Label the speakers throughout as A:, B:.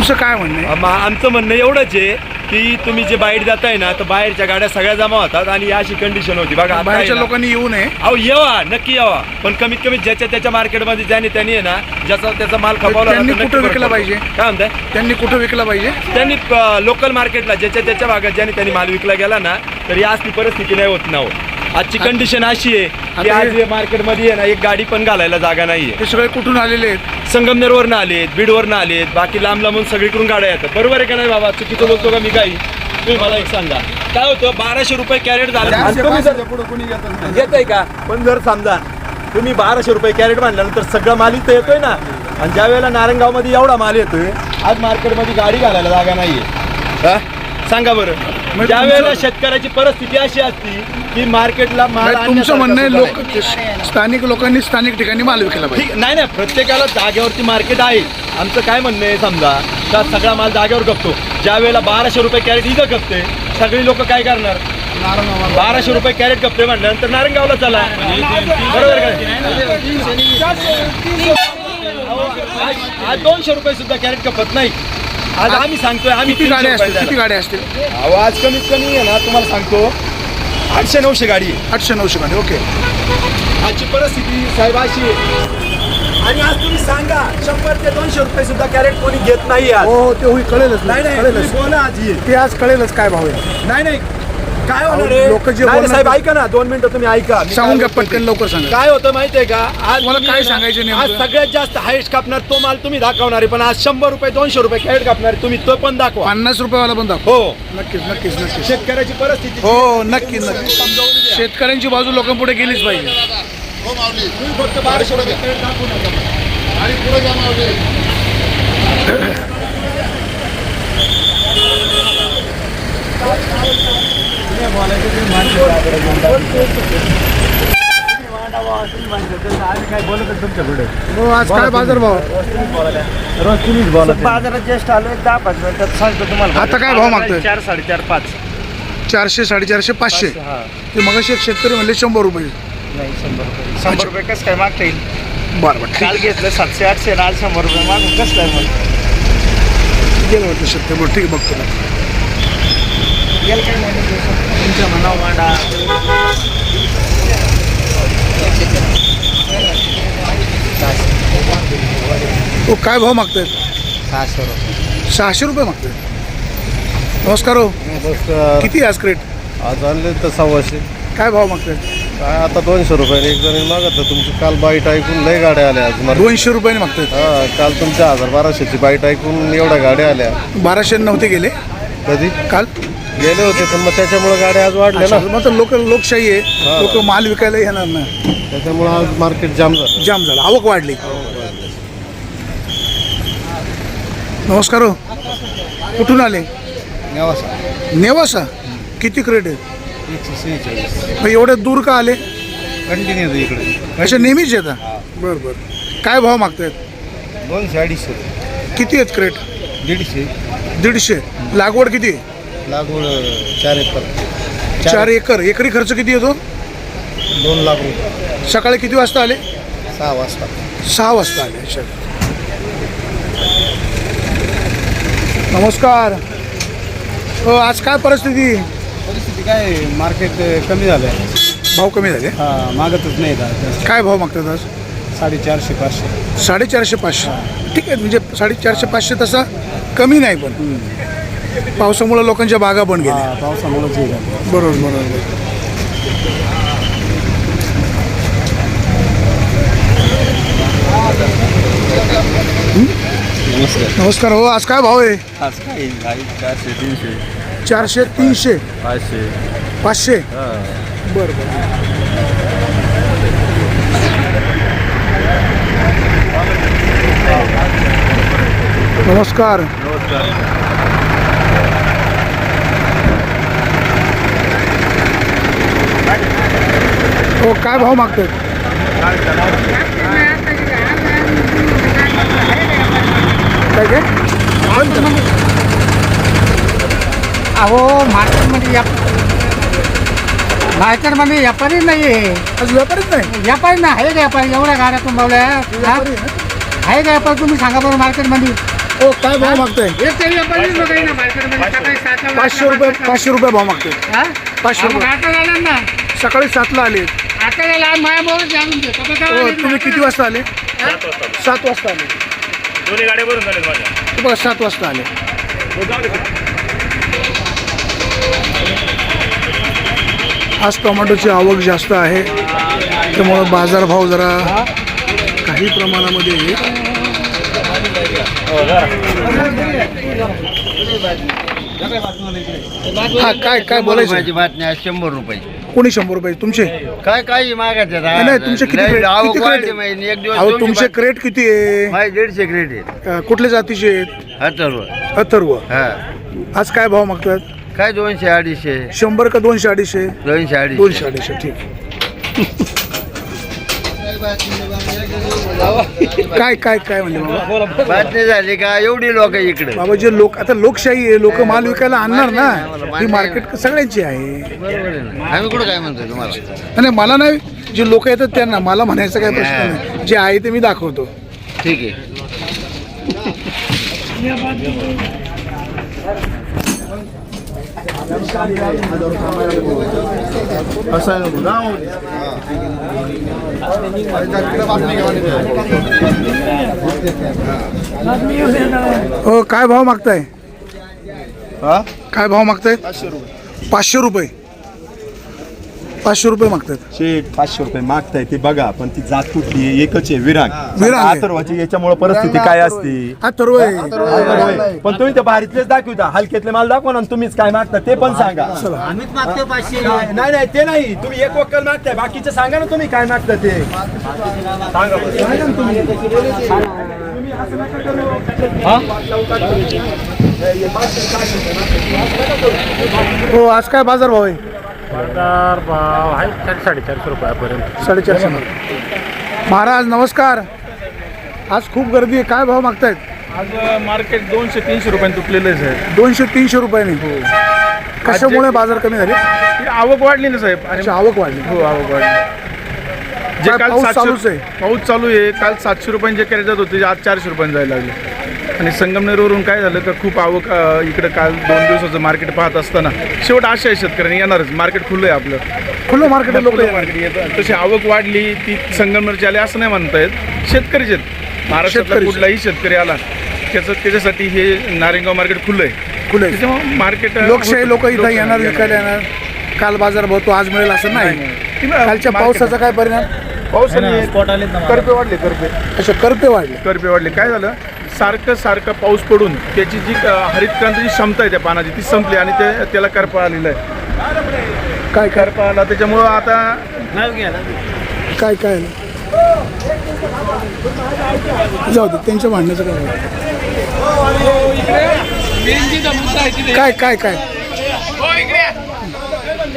A: तुमचं काय म्हणणं आहे
B: आम- आमचं म्हणणं एवढंच आहे की तुम्ही जे बाहेर जाताय ना तर बाहेरच्या गाड्या सगळ्या जमा होतात आणि ही अशी कंडिशन होती बघा आता
A: बाहेरच्या
B: आहे ना.
A: लोकांनी येऊ नये
B: अहो येवा नक्की यावा पण कमीत कमी ज्याच्या त्याच्या मार्केटमध्ये ज्याने त्यांनी आहे ना ज्याचा त्याचा माल खपावला
A: त्यांनी
B: नक्की
A: कुठं विकला. पाहिजे?
B: काय म्हणताय
A: त्यांनी कुठं विकलं पाहिजे
B: त्यांनी लोकल मार्केटला ज्याच्या त्याच्या भागात ज्याने त्यांनी माल विकला गेला ना तर ही असली परिस्थिती नाही होत ना हो. आजची कंडिशन अशी आहे की
A: आता
B: आज
A: हे-
B: मार्केटमध्ये आहे ना एक गाडी पण घालायला जागा नाहीये.
A: ते सगळे कुठून आलेले आहेत?
B: संगमनेरवरनं आलेत बीडवरनं आलेत बाकी लांब लांबून सगळीकडून गाड्या येतात. बरोबर आहे का नाही बाबा? चुकीचं बोलतो का मी काही? तुम्ही मला एक सांगा. काय होतं? बाराशे रुपये कॅरेट झालं. जर- येतंय का? पण जर समजा तुम्ही बाराशे रुपये कॅरेट मानल्यानंतर सगळं माल इथं येतोय ना आणि ज्या वेळेला नारायणगावमध्ये एवढा माल येतोय आज मार्केटमध्ये गाडी घालायला जागा नाहीये. हा? सांगा बरं. ज्या
A: तुमचं-
B: वेळेला शेतकऱ्याची परिस्थिती अशी असती की मार्केटला माल
A: नाही, तुमचं म्हणणं आहे लोक. स्थानिक लोकांनी स्थानिक ठिकाणी माल विकला पाहिजे.
B: नाही नाही प्रत्येकाला जागेवरती मार्केट आहे. आमचं काय म्हणणं आहे समजा का सगळा माल जागेवर खपतो ज्या वेळेला बाराशे रुपये कॅरेट इथं खपते सगळी लोक काय करणार? बाराशे रुपये कॅरेट खपते म्हटल्यानंतर नारायणगावला चला. बरोबर काय दोनशे रुपये सुद्धा कॅरेट खपत नाही. आज आम्ही सांगतोय आम्ही
A: किती गाड्या असतील? किती. गाड्या असतील?
B: अहो, आज कमीत कमी आहे ना तुम्हाला सांगतो आठशे नऊशे गाडी आहे.
A: आठशे नऊशे गाडी ओके.
B: आजची परिस्थिती साहेब अशी आहे. आणि आज तुम्ही सांगा शंभर ते दोनशे रुपये सुद्धा कॅरेट कोणी घेत नाही आज.
A: हो हो ते होईल कळेलच
B: नाही नाही
A: कळेलच.
B: तुम्ही बोला आजी.
A: ते आज कळेलच काय भाव आहे.
B: नाही नाही काय होणार आहे?
A: लोकं जे
B: नाही,
A: बोलणार
B: साहेब ऐका ना दोन मिनिटं तुम्ही ऐका. मी
A: सांगून
B: काय
A: घ्या
B: बोलतोय?
A: पटकन. लवकर सांगा?
B: काय होतं माहितीये का? आज
A: तुम्हाला
B: तुम्ही
A: काय सांगायचं नेमकं?
B: आज सगळ्यात जास्त हायस्ट कापणार तो माल तुम्ही दाखवणार आहे पण आज शंभर रुपये दोनशे रुपये कॅरेट कापणार आहे. तुम्ही तो पण दाखवा.
A: पन्नास रुपयावाला पण दाखव.
B: हो.
A: नक्कीच नक्कीच नक्कीच.
B: शेतकऱ्याची परिस्थिती
A: हो नक्की नक्की
B: समजावून घ्या.
A: शेतकऱ्यांची बाजू लोकांपुढे गेलीच पाहिजे.
B: तुम्ही फक्त बाराशे रुपये कॅरेट दाखवू नका.
A: हो आज काय बाजार भाव
C: बाजारात ज्येष्ठ आलो दहा पाच मिनिटात सांगतो तुम्हाला.
A: आता काय भाव मागताय?
C: चार साडेचार पाच.
A: चारशे साडेचारशे पाचशे.
C: हा.
A: ते एक शेतकरी म्हणले शंभर रुपये.
C: नाही शंभर रुपये. शंभर रुपये कसं काय मागता येईल?
A: बरं बरं
C: काल घेतलं सातशे आठशे आणि आज शंभर रुपये मागून कसं काय मग
A: गेलं वाटतं शेतकरी बरं ठीक आहे बघतो ना.
C: गेलं काय नाही तुमच्या म्हणावं मांडा.
A: हो काय भाव मागतायत?
C: सहाशे रुपये.
A: सहाशे रुपये मागतायत. नमस्कार हो. किती आहे आज क्रेट
D: आज आणले तर सव्वाशे.
A: काय भाव मागतायत?
D: काय आता दोनशे रुपयाने एक जण मागत होतं. तुमची काल बाईट ऐकून लय गाड्या आल्या आज मला.
A: दोनशे रुपयाने मागतायत.
D: हा काल तुमच्या हजार बाराशेची बाईट ऐकून एवढ्या गाड्या आल्या.
A: बाराशे नव्हते गेले?
D: कधी?
A: काल?
D: गेले होते पण मग त्याच्यामुळे गाड्या आज वाढल्या ना.
A: मग तर लोक लोकशाही आहे.
D: हा.
A: लोक माल विकायला येणार ना
D: त्याच्यामुळे आज मार्केट जाम झालं.
A: जाम झाला. आवक वाढली. नमस्कार हो. कुठून आले? नेवासा. किती क्रेट आहे मग एवढ्या दूर का आले?
D: कंटिन्यू इकडे.
A: अशा नेहमीच येतात बरं बरं. काय भाव मागतायत?
D: दोनशे अडीचशे.
A: किती आहेत क्रेट
D: दीडशे.
A: दीडशे. लागवड किती आहे?
D: लागवड चार एकर.
A: चार एकर. एकरी खर्च किती येतो?
D: दोन लाख रुपये.
A: सकाळी किती वाजता आले?
D: सहा वाजता.
A: सहा वाजता आले. अच्छा. नमस्कार. हो आज काय परिस्थिती?
D: परिस्थिती काय मार्केट कमी झालं
A: भाव कमी झाले?
D: हा मागतच नाही
A: काय भाव मागतात आज?
D: साडेचारशे पाचशे.
A: साडेचारशे पाचशे. ठीक आहे म्हणजे साडेचारशे पाचशे तसा कमी नाही पण. पावसामुळे लोकांच्या बागा पण गेल्या. बरोबर बरोबर.
D: नमस्कार.
A: नमस्कार हो आज काय भाव आहे?
D: आज काय? चारशे तीनशे.
A: चारशे तीनशे.
D: पाचशे.
A: पाचशे?
D: हा.
A: बरं बरं. नमस्कार. हो काय भाव मागतात काय काय
E: अहो मार्केटमध्ये या मार्केटमध्ये व्यापारी नाही आहे
A: आज व्यापारीच नाही?
E: व्यापारी नाही आहे का व्यापारी. एवढ्या गाड्या तुंबवल्या हा?
A: व्यापारी आहे ना?
E: आहे का व्यापारी तुम्ही सांगा बरं मार्केटमध्ये
A: हो काय भाव मागताय?
E: ते व्यापारीच बघाय ना मार्केटमध्ये सकाळी सातला
A: पाचशे रुपये पाचशे रुपये भाव मागताय? पाचशे रुपये.
E: झाला ना.
A: सकाळी सातला आले.
E: आता जाणून काय
A: हो? तुम्ही किती वाजता आले? सात वाजता आले.
C: दोन्ही गाड्या भरून झाले माझ्या.
A: हे बघा सात वाजता आले. आज टोमॅटोची आवक जास्त आहे. त्यामुळं बाजारभाव जरा काही प्रमाणामध्ये हा काय काय बोलायचं?
F: माझी बातमी आहे शंभर रुपये
A: कोणी शंभर रुपये? तुमचे?
F: काय काय मागायचं
A: नाही, तुमचे किती क्रेट किती क्रेट आहे?
F: एक दिवस
A: अहो
F: तुमची
A: क्रेट किती आहे?
F: माझे दीडशे क्रेट आहेत.
A: अ, कुठल्या जातीचे आहेत?
F: अथर्व.
A: अथर्व.
F: हा.
A: आज काय भाव मागतात?
F: काय दोनशे अडीचशे?
A: शंभर का दोनशे अडीचशे?
F: दोनशे अडीचशे.
A: दोनशे अडीचशे ठीक काय काय काय म्हणजे बाबा?
F: बातमी झाली का? एवढी लोक इकडे.
A: बाबा जे लोक आता लोकशाही आहे लोक माल विकायला आणणार ना? ही मार्केट सगळ्यांची आहे.
F: बरोबर आहे ना? आम्ही कुठं काय म्हणतोय तुम्हाला?
A: आणि मला नाही जे लोक येतात त्यांना मला म्हणायचं काय प्रश्न नाही. जे आहे ते मी दाखवतो.
F: ठीक आहे.
A: हो काय भाव मागताय? काय भाव मागताय? पाचशे रुपये. पाचशे रुपये. मागतायत.
B: शेठ पाचशे रुपये मागताय ते बघा पण ती जात कुठली आहे? एकच आहे विरांग.
A: विरांग आहे.
B: अथर्वाची याच्यामुळे परिस्थिती काय असते?
A: सर्व आहे
B: अथर्व. पण तुम्ही त्या भारीतलेच दाखवता. हलक्यातले माल दाखवा ना तुम्हीच काय मागता ते पण सांगा. नाही नाही, नाही ते नाही. तुम्ही एक वक्कल मागताय. बाकीचे सांगा ना तुम्ही काय मागता ते. सांगा बरं. सांगा ना तुम्ही. तुम्ही असं नका करू.
A: हो आज काय बाजार भाव आहे?
C: बाजार भाव आहे साडेचारशे रुपयापर्यंत?
A: साडेचारशे. महाराज नमस्कार. आज खूप गर्दी आहे. काय भाव मागतायत?
G: आज मार्केट दोनशे तीनशे रुपयांनी तुटलेलेच आहे
A: दोनशे तीनशे रुपयाने. कशामुळे बाजार कमी झाले?
G: ही आवक वाढली ना साहेब. आणि
A: अच्छा, आवक वाढली.
G: हो आवक वाढली. जे
A: काय
G: काल
A: पाऊस
G: सातशे
A: चालूच आहे?
G: पाऊस चालू आहे. काल सातशे रुपयांचे कॅरेट जात होते जे आज चारशे रुपयांनी जायला लागले. आणि संगमनेरवरून काय झालं का खूप आवक इकडं काल दोन दिवसाचं मार्केट पाहत असताना. शेवट आशा आहे शेतकऱ्यांनी येणारच. मार्केट खुलं आहे आपलं.
A: खुलं मार्केट लोक
G: खुलं मार्केट येतं. तशी आवक वाढली ती संगमनेरची आली असं नाही म्हणता येत. शेतकरीच आहेत. महाराष्ट्रातला. कुठलाही शेतकरी आला त्याचं त्याच्यासाठी हे नारेगाव मार्केट खुलं आहे
A: खुले
G: त्याच्यामुळे मार्केट
A: लोकशाही लोक इथं येणार विकायला येणार. काल बाजार भाव तो आज मिळेल असं नाही. कालच्या पावसाचा काय परिणाम?
G: पाऊस करपे वाढले करपे.
A: अच्छा करपे वाढले.
G: करपे वाढले. काय झालं? सारखं सारखं पाऊस पडून त्याची जी हरित क्रांतीची क्षमता आहे त्या पानाची ती संपली आणि ते त्याला करपा आलेला आहे.
A: काय
G: करपा आला. त्याच्यामुळं आता
A: काय काय? जाऊ दे त्यांच्या भांडण्याचं काय? काय काय काय?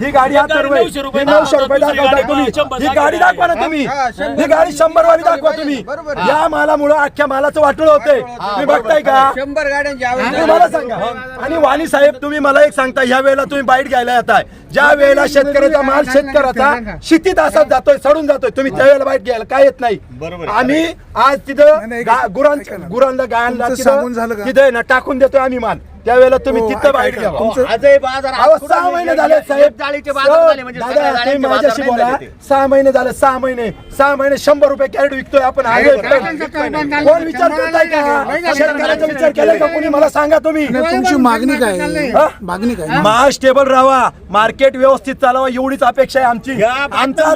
B: ही गाडी आहे. ही नऊशे रुपये दाखवता तुम्ही. ही गाडी दाखवा ना तुम्ही. ही गाडी शंभर वाली दाखवा तुम्ही. या मालामुळं अख्ख्या मालाचं वाटोळ होतंय. तुम्ही बघताय का?
F: शंभर गाड्यांची
B: तुम्ही मला सांगा आणि वाणी साहेब तुम्ही मला एक सांगता या वेळेला तुम्ही बाईट घ्यायला येताय. ज्या वेळेला शेतकऱ्याचा माल शेतकऱ्याचा शितीत असाच जातोय सडून जातोय तुम्ही त्यावेळेला बाईट घ्यायला काय येत नाही आम्ही आज तिथं. गुरांना गायांना? तिथं ना टाकून देतोय आम्ही माल. त्यावेळेला तुम्ही
A: हो,
B: तिथं. घ्या.
F: आजही बाजार
B: अहो सहा महिने झाले साहेब. दादा तुम्ही माझ्याशी बोला. सहा महिने झाले सहा महिने. सहा महिने शंभर रुपये कॅरेट विकतोय आपण. कोण विचार करताय का? शेतकऱ्याचा विचार केलाय का कोणी? मला सांगा तुम्ही.
A: नाही, तुमची मागणी काय? आहे?
B: हा?
A: मागणी काय? आहे?
B: माल स्टेबल राहावा मार्केट व्यवस्थित चालावा एवढीच अपेक्षा आहे आमची. आमचा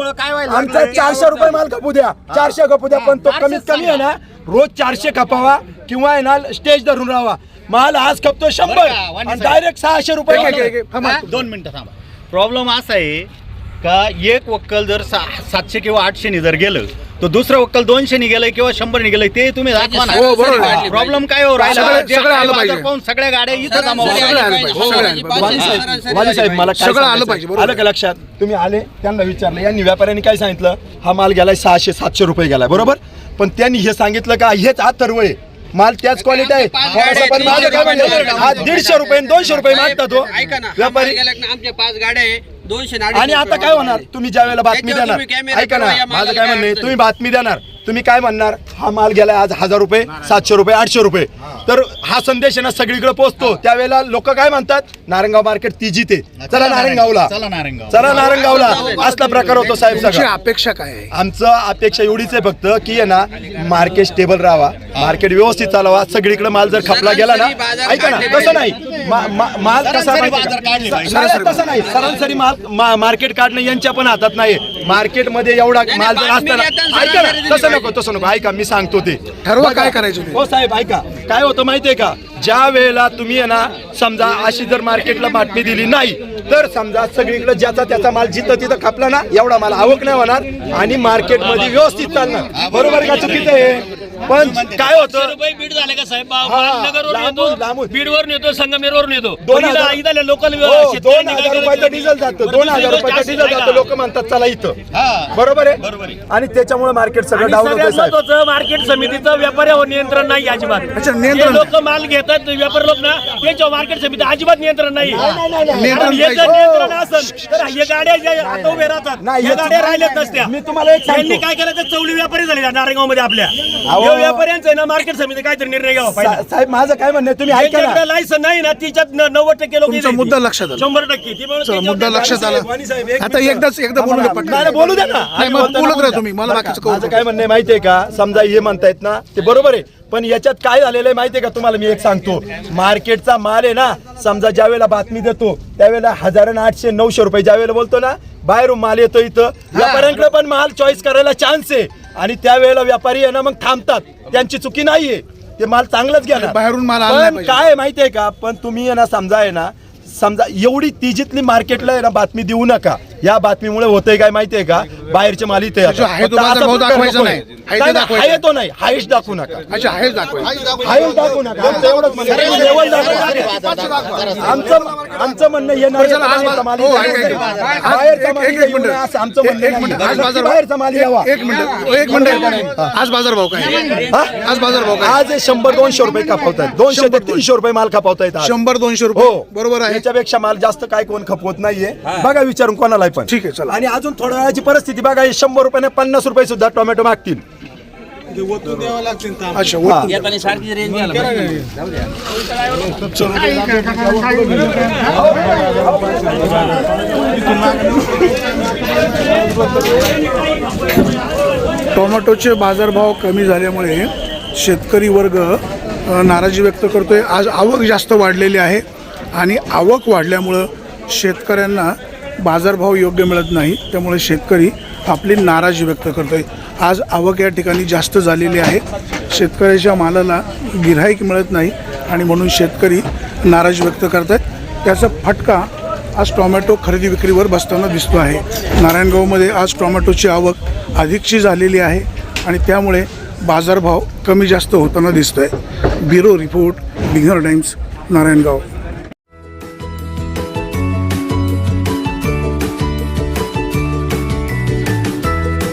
B: आमचा चारशे रुपये माल खपू द्या. चारशे खपू द्या पण तो कमीत कमी आहे ना रोज चारशे खपावा किंवा आहे ना स्टेज धरून राहावा माल आज खपतो शंभर. आणि डायरेक्ट सहाशे रुपये.
H: दोन मिनिटं थांबा. प्रॉब्लेम असा आहे का एक वक्कल जर सा सातशे किंवा आठशेनी जर गेलं तर दुसरं वक्कल दोनशेनी गेलंय किंवा शंभरनी गेलंय ते तुम्ही दाखवा ना.
A: हो.
H: प्रॉब्लेम काय हो राहिला. पाहून सगळ्या गाड्या इथं
A: पाहिजे.
B: वाणी साहेब मला
A: सगळं आलं? पाहिजे,
B: का लक्षात? तुम्ही आले त्यांना विचारलं. यांनी व्यापाऱ्यांनी काय सांगितलं? हा माल गेलाय सहाशे सातशे रुपये गेलाय बरोबर? पण त्यांनी हे सांगितलं का हेच आहे. माल त्याच क्वालिटी आहे. थोडासा पण माझं काय म्हणणं हा दीडशे रुपये आणि दोनशे रुपये मागता तो
I: ऐका ना
B: व्यापारी
I: आमच्या पाच गाड्या आहे. दोनशे
B: आणि आता काय होणार? तुम्ही ज्या वेळेला बातमी
I: त्याच्यावर
B: देणार
I: तुम्ही कॅमेरा
B: ऐका ना
I: या
B: माझं काय म्हणणं आहे, तुम्ही बातमी देणार तुम्ही काय म्हणणार? हा माल गेला आज हजार रुपये सातशे रुपये आठशे रुपये. तर हा संदेश आहे ना सगळीकडे पोहोचतो. त्यावेळेला लोक काय म्हणतात? नारंगाव मार्केट ती जिथे चला नारंगावला.
H: चला नारंगाव
B: चला नारंगावला. असला प्रकार होतो साहेब
A: तुमची
B: सगळा.
A: अपेक्षा काय आहे?
B: आमचं अपेक्षा एवढीच आहे फक्त की आहे ना मार्केट स्टेबल राहावा. मार्केट व्यवस्थित चालावा. सगळीकडे माल जर खपला गेला ना ऐका ना तसं नाही. मा- मा- माल कसा
H: सरासरी
B: माहिती-
H: बाजार काढले पाहिजे.
B: सरासरी तसं नाही. सरासरी माल मा- मार्केट काढणं यांच्या पण हातात नाही मार्केटमध्ये एवढा माल जर असताना ऐका ना तसं नको तसं नको. ऐका मी सांगतो ते.
A: ठरवा. काय करायचं.
B: हो साहेब ऐका. काय होतं माहितीये का? ज्या वेळेला तुम्ही आहे ना समजा अशी जर मार्केटला बातमी दिली नाही तर समजा सगळीकडे ज्याचा त्याचा माल जिथं तिथं खपला ना एवढा माल आवक नाही होणार आणि मार्केटमध्ये व्यवस्थित चालणार. बरोबर का चुकीचं आहे? पण काय होतं?
C: रुपये बीड झाले का साहेब?
B: हा,
C: नगरवरून येतो. बीडवरून येतो संगमेरवरून येतो.
B: दोन हजार
C: लोकल
B: हो, दोन हजार रुपयाचं डिझेल जातं दोन हजार रुपयाचं डिझेल जातं लोक म्हणतात चला इथं. बरोबर आहे? आणि त्याच्यामुळे मार्केट सगळं डाऊन होतं
C: मार्केट समितीचं व्यापाऱ्यावर नियंत्रण नाही अजिबात.
A: नियंत्रण-
C: लोक माल घेतात व्यापारी लोक ना त्यांच्यावर मार्केट समिती अजिबात नियंत्रण नाही. हे जर
A: पाहिजे.
C: नियंत्रण असेल तर हे गाड्या ज्या आता उभे राहतात
B: नाही,
C: या
B: याचं-
C: गाड्या राहिल्याच नसत्या.
B: मी तुम्हाला एक
C: त्यांनी
B: सांगतो.
C: काय केलं? तर चौली व्यापारी झाले नारायणगावमध्ये आपल्या.
B: अहो.
C: या व्यापाऱ्यांचं आहे ना मार्केट समिती काहीतरी निर्णय घ्यावा पाहिजे
B: सा- साहेब माझं काय म्हणणं आहे, तुम्ही ऐका ना.
C: ज्यांच्याकडे लायसन नाही ना तिच्यात न- नव्वद टक्के लोक
A: तुमचा मुद्दा लक्षात आला.
C: शंभर टक्के. ती म्हणून
A: चला
C: त्याच्यावर
A: मुद्दा लक्षात आला.
B: वाणी साहेब, एक
A: आता
B: मिनिट.
A: एकदाच एकदा बोलू
B: नाही,
A: पटकन.
B: नाही, बोलू द्या ना.
A: नाही मग
B: बोलताना
A: बोलत
B: बोलू
A: राहा
B: द्या.
A: तुम्ही मला बाकीचं?
B: माझं काय म्हणणं आहे माहितीये का? समजा हे म्हणतायत ना ते बरोबर आहे. पण याच्यात काय झालेलं आहे माहितीये का? तुम्हाला मी एक सांगतो. मार्केटचा माल आहे ना समजा ज्या वेळेला बातमी देतो त्यावेळेला हजार आणि आठशे नऊशे रुपये ज्या वेळेला बोलतो ना बाहेरून माल येतो इथं. व्यापाऱ्यांकडे पण माल चॉईस करायला चान्स आहे. आणि त्यावेळेला व्यापारी आहे ना मग थांबतात. त्यांची चुकी नाहीये. ते माल चांगलाच घ्या ना.
A: बाहेरून माल
B: पण. काय आहे माहितीये का? पण तुम्ही आहे ना समजा आहे ना समजा एवढी तिजीतली मार्केटला आहे ना बातमी देऊ नका. या बातमीमुळे होतंय काय माहितीये का बाहेरचे माल इथे येतात.
A: आहे तो
B: फक्त
A: बाजार
B: असा
A: दाखवायचा. नाही. आहे ते
B: नाही, नाही,
A: दाखवायचं.
B: आहे तो नाही हायस्ट दाखवू नका
A: अच्छा हेच दाखवायचं
B: हायस्ट दाखवू नका आमचं एवढंच म्हणणं आहे. लेवल दाखवा. आमचं आमचं म्हणणं येणार
A: चला, आज
B: बाहेरचा माल
A: हो,
B: इथे
A: ऐक, ऐक.
B: येऊ नये.
A: आज
B: बाहेरचा
A: एक-
B: माल
A: एक-
B: इथे
A: एक
B: येऊ नये
A: मिनिट.
B: असं आमचं
A: एक-
B: म्हणणं
A: एक
B: नाही.
A: मिनिट. आज बाजार
B: बाहेरचा माल यावा
A: एक मिनिट एक मिनिट आज बाजार भाव काय आहे?
B: हा?
A: आज बाजार भाव काय आहे?
B: आज हे शंभर दोनशे रुपये खपवतायत दोनशे ते तीनशे रुपये माल खपवतायत आज.
A: शंभर दोनशे रुपये
B: हो
A: बरोबर आहे
B: याच्यापेक्षा माल जास्त काय कोण खपवत नाहीये बघा विचारून कोणाला पण.
A: ठीक आहे, चला.
B: आणि अजून थोड्या वेळाची परिस्थिती बघा हे शंभर रुपयाने पन्नास रुपये सुद्धा टोमॅटो मागतील.
A: अच्छा
I: सारखी रेंज
A: टोमॅटोचे बाजारभाव कमी झाल्यामुळे शेतकरी वर्ग अ, नाराजी व्यक्त करतोय. आज आवक जास्त वाढलेली आहे आणि आवक वाढल्यामुळं शेतकऱ्यांना बाजारभाव योग्य मिळत नाही त्यामुळे शेतकरी आपली नाराजी व्यक्त करतोय. आज आवक या ठिकाणी जास्त झालेली आहे. शेतकऱ्याच्या मालाला गिऱ्हाईक मिळत नाही आणि म्हणून शेतकरी नाराजी व्यक्त करत आहेत त्याचा फटका आज टोमॅटो खरेदी विक्रीवर बसताना दिसतो आहे. नारायणगावमध्ये आज टोमॅटोची आवक अधिकची झालेली आहे आणि त्यामुळे बाजारभाव कमी जास्त होताना दिसतो आहे bureau report Bighar times Narayangaon.